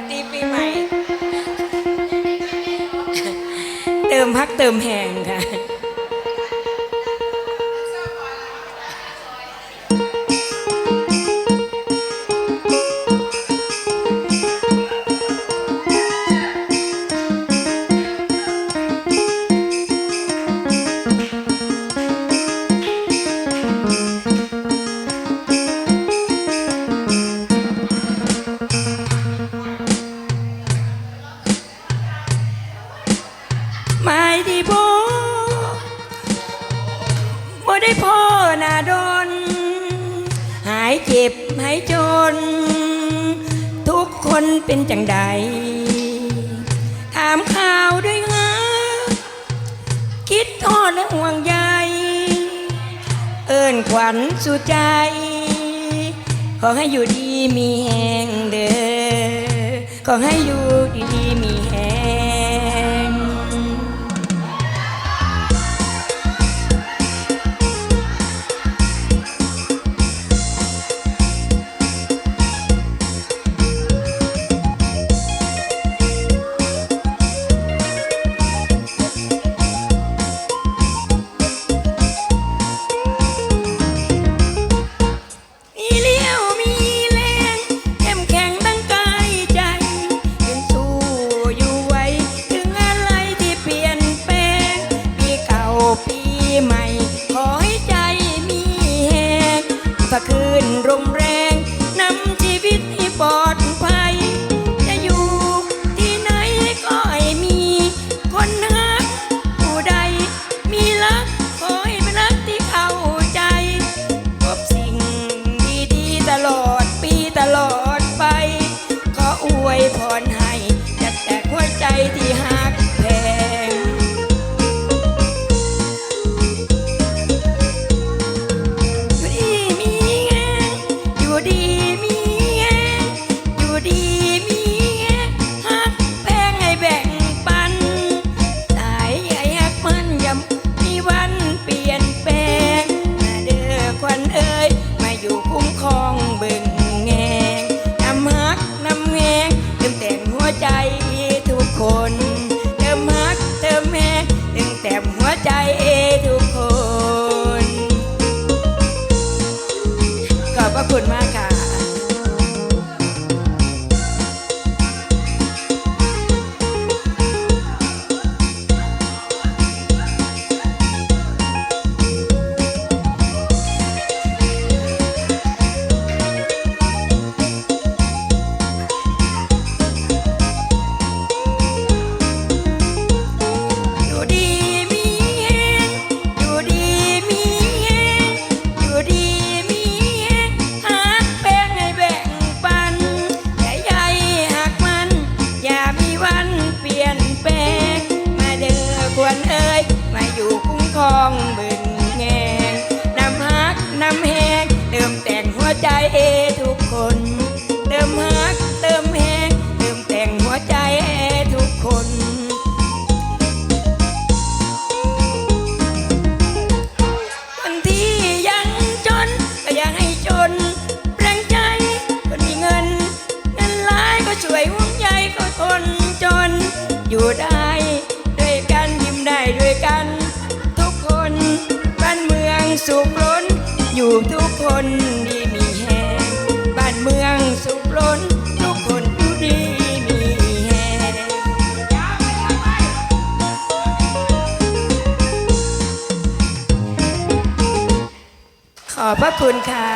ัสดีปีใหม่ เติมพักเติมแหงค่ะ พ่อนาดน หายเจ็บหายจน ทุกคนเป็นจังใด ถามข่าวด้วยงะคิดทอดและห่วงใยเอิ้นขวัญสุใจ ขอให้อยู่ดีมีแห่งเด้อขอให้อยู่ดีดีมีแห พระคุณมากค่ะ ได้ ด้วยกันยิ้มได้ด้วยกัน ทุกคนบ้านเมืองสุขล้น อยู่ทุกคนดีมีแหงบ้านเมืองสุขล้น ทุกคนดูดีมีแหงขอบพระคุณค่ะ